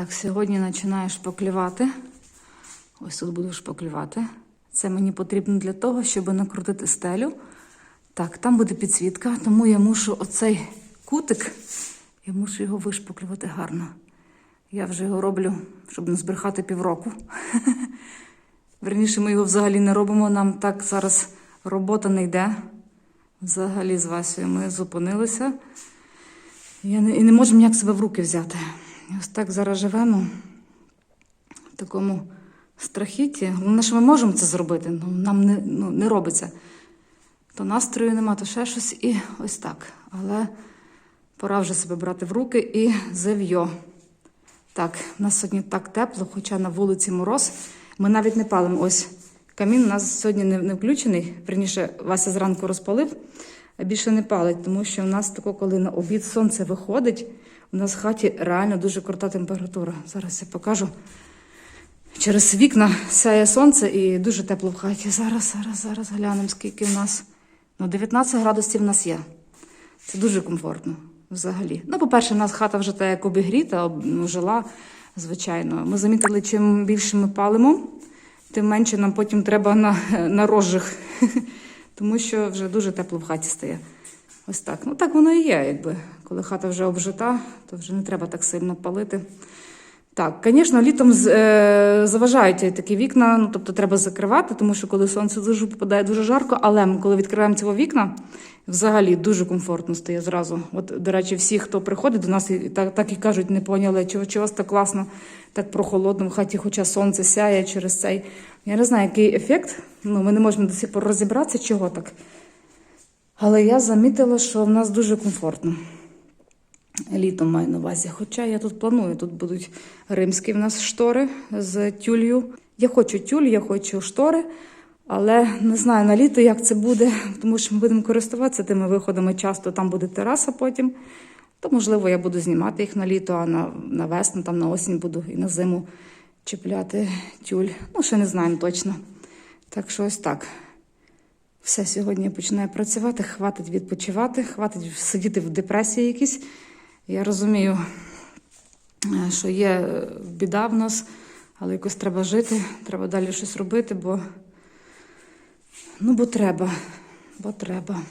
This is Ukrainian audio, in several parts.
Так, сьогодні починаю шпаклювати. Ось тут буду шпаклювати. Це мені потрібно для того, щоб накрутити стелю. Так, там буде підсвітка, тому я мушу оцей кутик, я мушу його вишпаклювати гарно. Я вже його роблю, щоб не збрехати півроку. Верніше, ми його взагалі не робимо. Нам так зараз робота не йде. Взагалі з Васею ми зупинилися. Я не, і не можемо ніяк себе в руки взяти. Ось так зараз живемо в такому страхітті. Головне, що ми можемо це зробити, ну, нам не, ну, не робиться. То настрою нема, то ще щось, і ось так. Але пора вже себе брати в руки і зев'йо. Так, у нас сьогодні так тепло, хоча на вулиці мороз. Ми навіть не палимо. Ось камін у нас сьогодні не, не включений. Верніше, Вася зранку розпалив, більше не палить, тому що у нас тако, коли на обід сонце виходить, у нас в хаті реально дуже крута температура. Зараз я покажу. Через вікна сяє сонце і дуже тепло в хаті. Зараз, зараз, зараз глянемо, скільки в нас. Ну, 19 градусів в нас є. Це дуже комфортно взагалі. Ну, по-перше, в нас хата вже так як обігріта, жила, звичайно. Ми замітили, чим більше ми палимо, тим менше нам потім треба на, на розжиг. Тому що вже дуже тепло в хаті стає. Ось так. Ну так воно і є, якби. Коли хата вже обжита, то вже не треба так сильно палити. Так, звісно, літом е, заважають такі вікна, ну тобто треба закривати, тому що коли сонце дуже попадає дуже жарко, але ми, коли відкриваємо ці вікна, взагалі дуже комфортно стає зразу. От, до речі, всі, хто приходить до нас, і так, так і кажуть, не поняли, чого, вас так класно, так прохолодно в хаті, хоча сонце сяє через цей. Я не знаю, який ефект. Ну, ми не можемо до сих пор розібратися, чого так. Але я замітила, що в нас дуже комфортно. Літом маю на увазі. Хоча я тут планую, тут будуть римські в нас штори з тюлью. Я хочу тюль, я хочу штори, але не знаю на літо, як це буде, тому що ми будемо користуватися тими виходами часто. Там буде тераса потім. То, можливо, я буду знімати їх на літо, а на, на весну, там на осінь буду і на зиму чіпляти тюль. Ну, ще не знаємо точно. Так що ось так. Все, сьогодні починаю працювати, хватить відпочивати, хватить сидіти в депресії якійсь. Я розумію, е, що є е, біда в нас, але якось треба жити, треба далі щось робити, бо ну, бо треба, бо треба.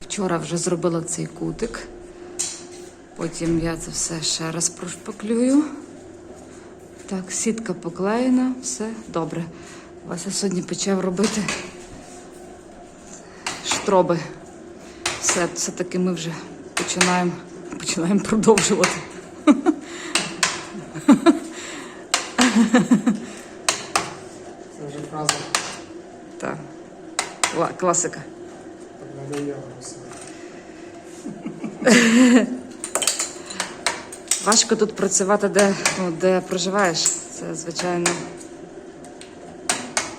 Вчора вже зробила цей кутик. Потім я це все ще раз прошпаклюю. Так, сітка поклеєна, все добре. Вася сьогодні почав робити штроби. Все, все-таки ми вже починаємо, починаємо продовжувати. Це вже фраза Так. Кла- класика. так надоело все. Важко тут працювати, де, ну, де проживаєш. Це, звичайно,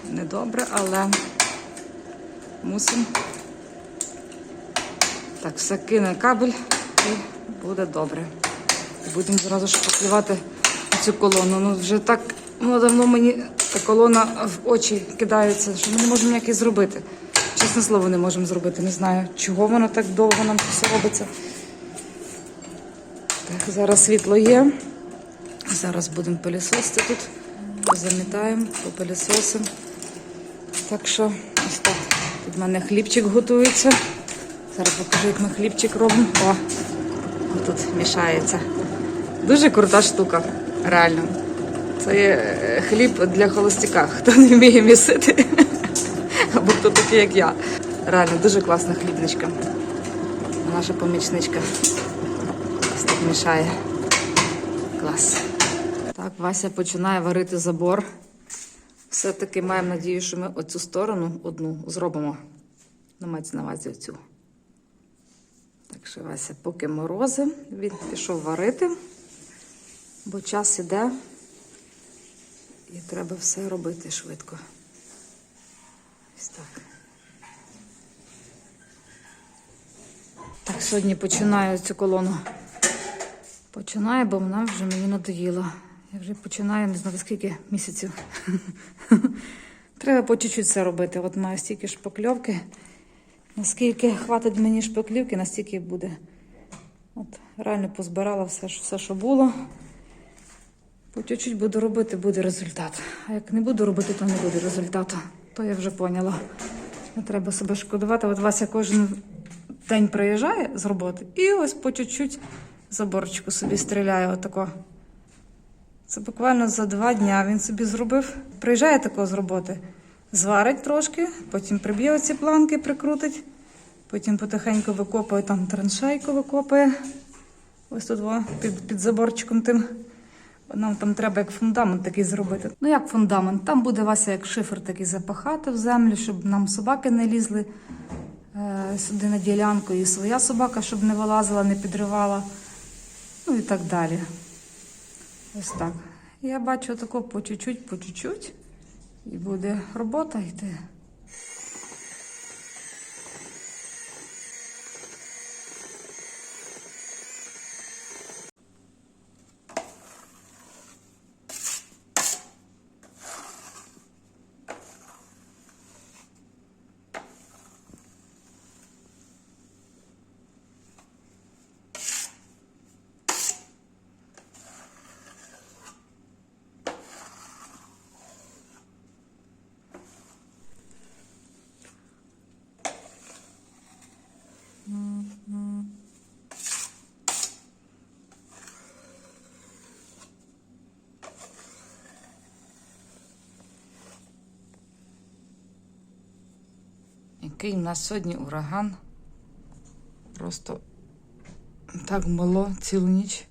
недобре, але мусимо. Так, все кине кабель і буде добре. Будемо зразу шпаклювати цю колону. Ну вже так ну, давно мені та колона в очі кидається, що ми не можемо ніяк і зробити. Чесне слово, не можемо зробити. Не знаю, чого воно так довго нам все робиться. Так, зараз світло є. Зараз будемо пилісосити тут. Замітаємо, попилісосимо. Так що ось так. Тут в мене хлібчик готується. Зараз покажу, як ми хлібчик робимо. О, тут мішається. Дуже крута штука, реально. Це е, хліб для холостяка, хто не вміє місити. Або хто такий, як я. Реально, дуже класна хлібничка. Наша помічничка. Так мішає. Клас. Так, Вася починає варити забор. Все-таки маємо надію, що ми оцю сторону одну зробимо. Ну, мається на увазі оцю. Так що Вася поки морози, він пішов варити, бо час іде і треба все робити швидко. Ось так. Так, сьогодні починаю цю колону. Починаю, бо вона вже мені надоїла. Я вже починаю не знати скільки місяців. Треба по чуть-чуть це робити. От маю стільки шпакльовки. Наскільки хватить мені шпаклівки, настільки буде. От, реально позбирала все, все, що було. По чуть-чуть буду робити, буде результат. А як не буду робити, то не буде результату. То я вже поняла. Не треба себе шкодувати. От Вася кожен день приїжджає з роботи і ось по чуть-чуть заборчику собі стріляє отако. Це буквально за два дня він собі зробив. Приїжджає тако з роботи, зварить трошки, потім приб'є оці планки, прикрутить, потім потихеньку викопує там траншейку, викопує. Ось тут во, під, під заборчиком тим. Нам там треба як фундамент такий зробити. Ну як фундамент? Там буде Вася як шифер такий запахати в землю, щоб нам собаки не лізли е, сюди на ділянку, і своя собака, щоб не вилазила, не підривала. Ну і так далі. Ось так. Я бачу тако по чуть-чуть, по чуть-чуть, і буде робота йти. Який в нас сьогодні ураган. Просто так мило цілу ніч.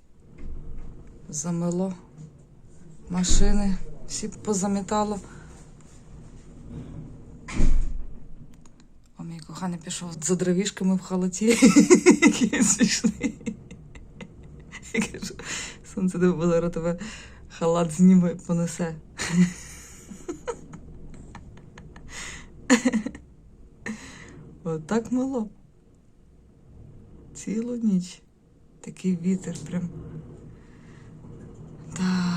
Замило машини, всі позамітало. О, мій коханий пішов за дровішками в халаті. Він смішний. Я кажу, сонце де тебе халат зніме понесе. Отак мало. Цілу ніч. Такий вітер прям. Та.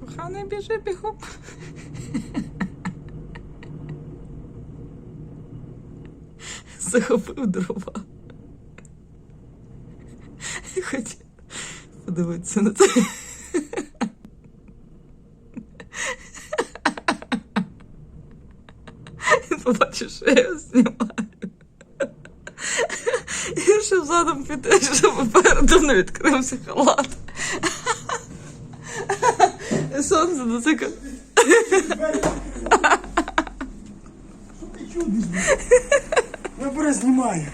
Коханий біжи бігом. Захопив дрова. Хотів подивитися на це. Він побачив, що я знімаю. І щоб задом піти, щоб попереду не відкрився халат. Сонце до цього. Що ти чудиш? Я знімає.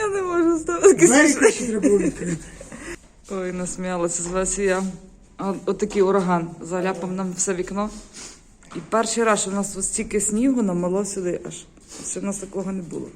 Я не можу. Двері краще треба відкрити. Ой, насміялася з вас і я. Отакий ураган. Заляпав нам все вікно. І перший раз, що в нас ось стільки снігу намело сюди аж. Ще в нас такого не було.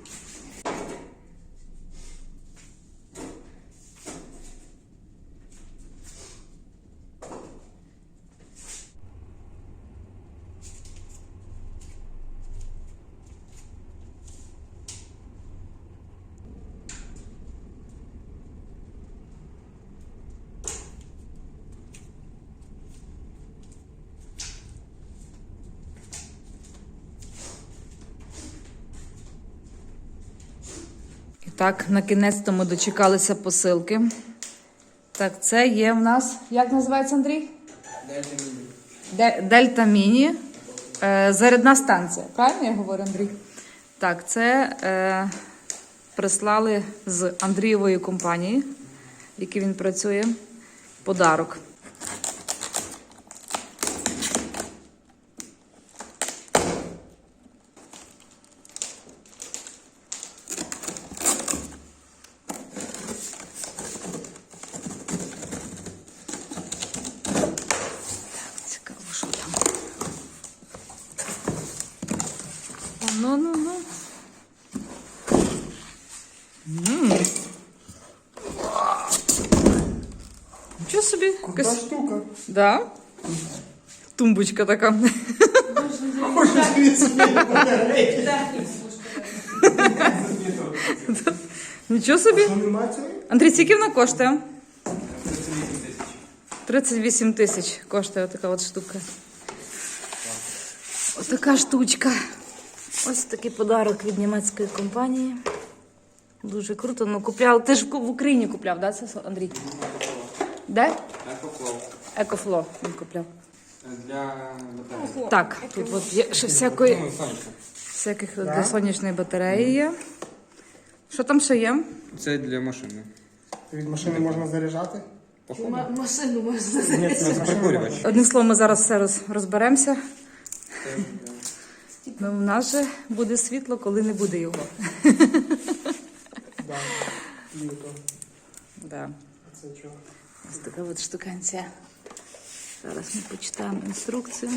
Так, на кінець ми дочекалися посилки. Так, це є в нас. Як називається Андрій? Де- Дельта Міні. Е, зарядна станція. Правильно я говорю, Андрій? Так, це е, прислали з Андрієвої компанії, в якій він працює. Подарок. Цікаво, що там. О, Ну, ну, ну. М. Нічого собі. Крута якась- штука. Да? Тумбочка така. Хочеш собі. Нічого собі. Що? Андрій, скільки вона коштує? 38 тисяч коштує така от штука. Ось така штучка. Ось такий подарок від німецької компанії. Дуже круто. Ну, купляв. Ти ж в Україні купляв, да, це Андрій? Де? Екофлоу. Екофло він купляв. Для батареї. Так, тут от є ще всякої, Ну, всяких для сонячної батареї є. Що там ще є? Це для машини. Від машини можна заряджати? Походу. Машину можна. Ні, Це прикурювач. Одним словом, ми зараз все роз, розберемося. Ну, у нас же буде світло, коли не буде його. Да. Літо. Да. Це чого? Ось така от штуканця. Зараз ми почитаємо інструкцію.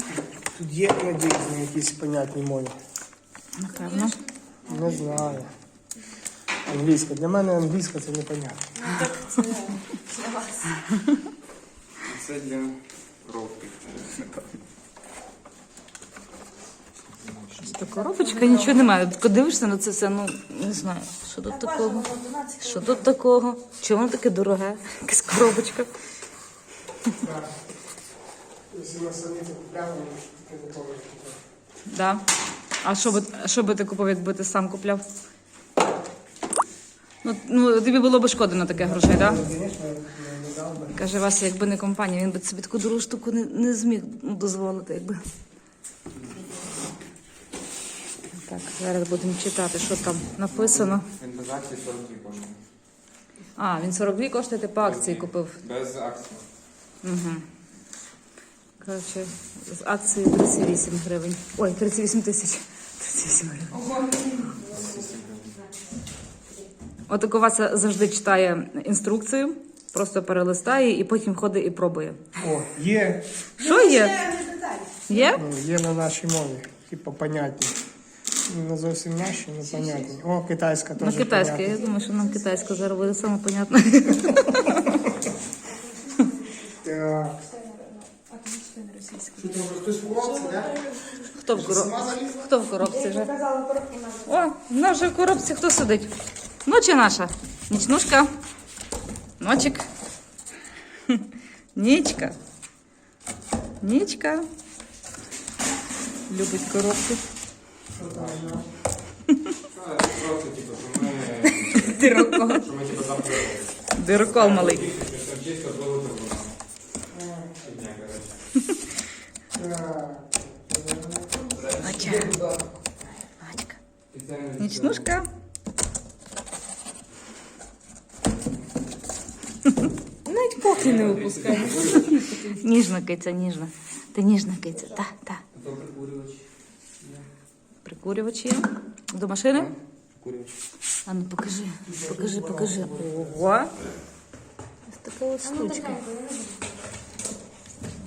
Тут є, надіюсь, на якісь понятні мові. Напевно. Не знаю. Англійська. Для мене англійська це непонятно. Це для ровки. Та коробочка нічого немає. Ти дивишся на це все, ну не знаю, що тут такого. Що тут такого? Чому воно таке дороге? Якась коробочка. Повинні. Да. А що би, що би ти купив, якби ти сам купляв? Ну, ну тобі було б шкода на таке грошей, так? Би. Каже, Вася, якби не компанія, він би собі таку дорогу штуку не, не зміг ну, дозволити, якби. Так, зараз будемо читати, що там написано. Він без акції 42 коштує. А, він 42 коштує, ти по акції купив. Без акції. Угу. Коротше, з акції 38 гривень. Ой, 38 тисяч. 38 гривень. От у вас завжди читає інструкцію, просто перелистає і потім ходить і пробує. О, є. Що є? Є? Ну, є на нашій мові. Типа понятні. Не зовсім наші, але понятні. О, китайська На теж. китайське. Я понятна. думаю, що нам китайська зараз буде саме понятно. Так. Що там вже хтось ховався, да? Хто в, коробці? Хто в коробці вже? О, вона вже в коробці хто сидить? Ночі наша. Нічнушка. Ночик. Нічка. Нічка. Любить коробки. Просто, типу, що ми, Дирокол. що ми типу, заплили. Дирокол малий. Фігня, коротше. І це Нічнушка. Навіть поки не випускає. Ніжна киця, ніжна. Ти ніжна киця. Та, та. То прикурювач. Прикурювачі. До машини? Прикурювач. А ну покажи, покажи, покажи. Ого. Ось така от штучка.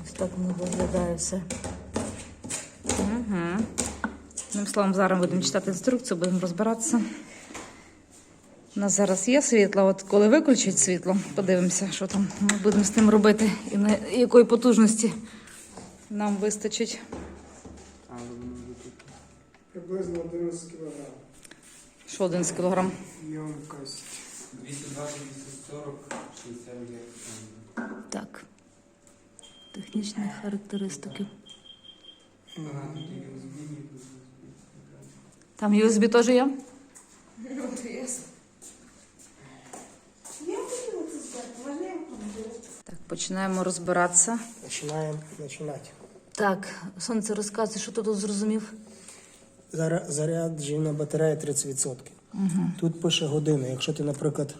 Ось так воно виглядає все. Угу. Одним словом, зараз будемо читати інструкцію, будемо розбиратися. У нас зараз є світло, от коли виключать світло, подивимося, що там ми будемо з тим робити і на якої потужності нам вистачить. Приблизно 11 кг. Що один з кілограм? Ємкость. 220, 240, 60 гривень. Так. Технічні характеристики. Там USB теж є? Так, починаємо розбиратися. Починаємо починати. Так, сонце розказує, що ти тут зрозумів. Зараз заряджена батарея 30%. Угу. Тут пише година. Якщо ти, наприклад,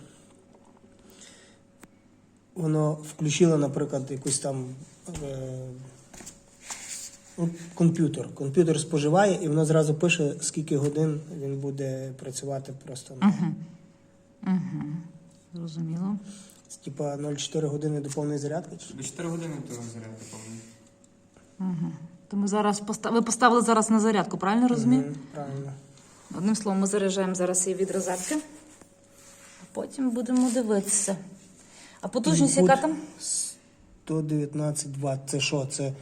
воно включило, наприклад, якусь там е, комп'ютер. Комп'ютер споживає і воно зразу пише, скільки годин він буде працювати просто. Угу. Зрозуміло. Типа 0,4 години до повної зарядки. До 4 години то зарядка повинна. То ми зараз поста... ви поставили зараз на зарядку, правильно розумію? Мгм, Правильно. Одним словом, ми заряджаємо зараз її від розетки, а потім будемо дивитися. А потужність яка там? 119 Вт. Це що? Це,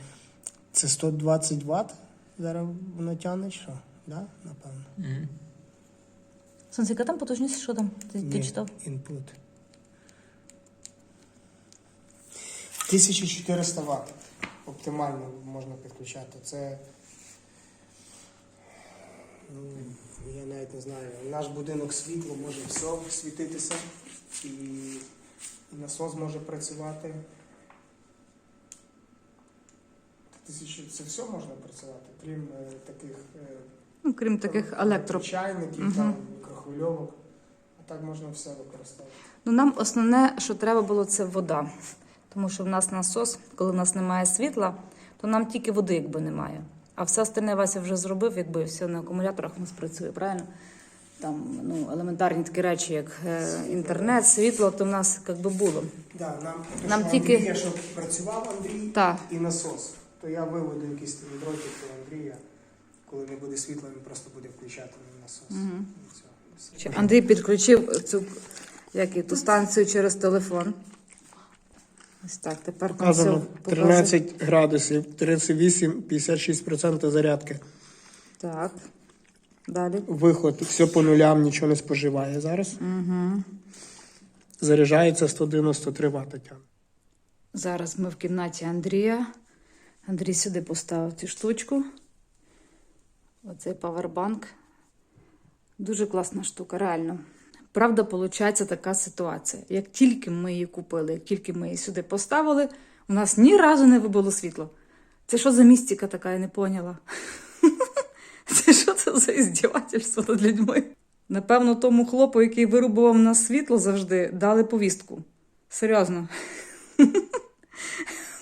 це 120 Вт? Зараз воно тягне, чи що? Да? Напевно. Сонце, яка там потужність? Що там? Ти, ти Ні, читав? Input. 1400 Вт. Оптимально можна підключати. Це. Ну, я навіть не знаю. Наш будинок світло може все світитися. І, і насос може працювати. Тисячі, це все можна працювати, крім е, таких е, Ну, крім таких електро. чайників, Мгм. там, мікрохвильовок. А так можна все використовувати. Ну, нам основне, що треба було, це вода. Тому що в нас насос, коли в нас немає світла, то нам тільки води, якби немає. А все остальне Вася вже зробив, якби все на акумуляторах у нас працює, правильно? Там ну, елементарні такі речі, як е, інтернет, світло, то в нас якби було. Да, нам, Нам що тільки- Андрія, щоб працював Андрій Так. і насос, то я виведу дротик до Андрія. Коли не буде світла, він просто буде включати насос. Мгм. І все. Андрій підключив цю як і, ту станцію через телефон. Ось так, тепер Показано 13 градусів, 38, 56% зарядки. Так. Далі. Виход, все по нулям, нічого не споживає зараз. Угу. Заряджається 193 Вт. тягне. Зараз ми в кімнаті Андрія. Андрій сюди поставив цю штучку. Оцей павербанк. Дуже класна штука, реально. Правда, виходить така ситуація. Як тільки ми її купили, як тільки ми її сюди поставили, у нас ні разу не вибуло світло. Це що за містика така, я не поняла. Це що це за іздівательство над людьми? Напевно, тому хлопу, який вирубував нас світло завжди, дали повістку. Серйозно.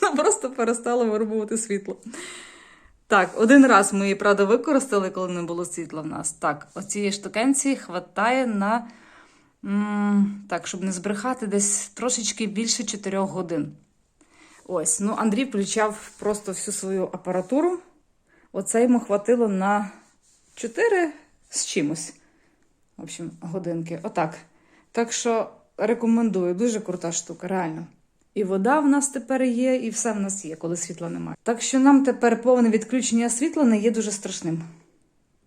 Вона просто перестала вирубувати світло. Так, один раз ми її, правда, використали, коли не було світла в нас. Так, оцієї штукенції хватає на. Так, щоб не збрехати, десь трошечки більше 4 годин. Ось, ну Андрій включав просто всю свою апаратуру. Оце йому хватило на 4 з чимось. В общем, годинки. Отак. Так що рекомендую, дуже крута штука, реально. І вода в нас тепер є, і все в нас є, коли світла немає. Так що нам тепер повне відключення світла не є дуже страшним.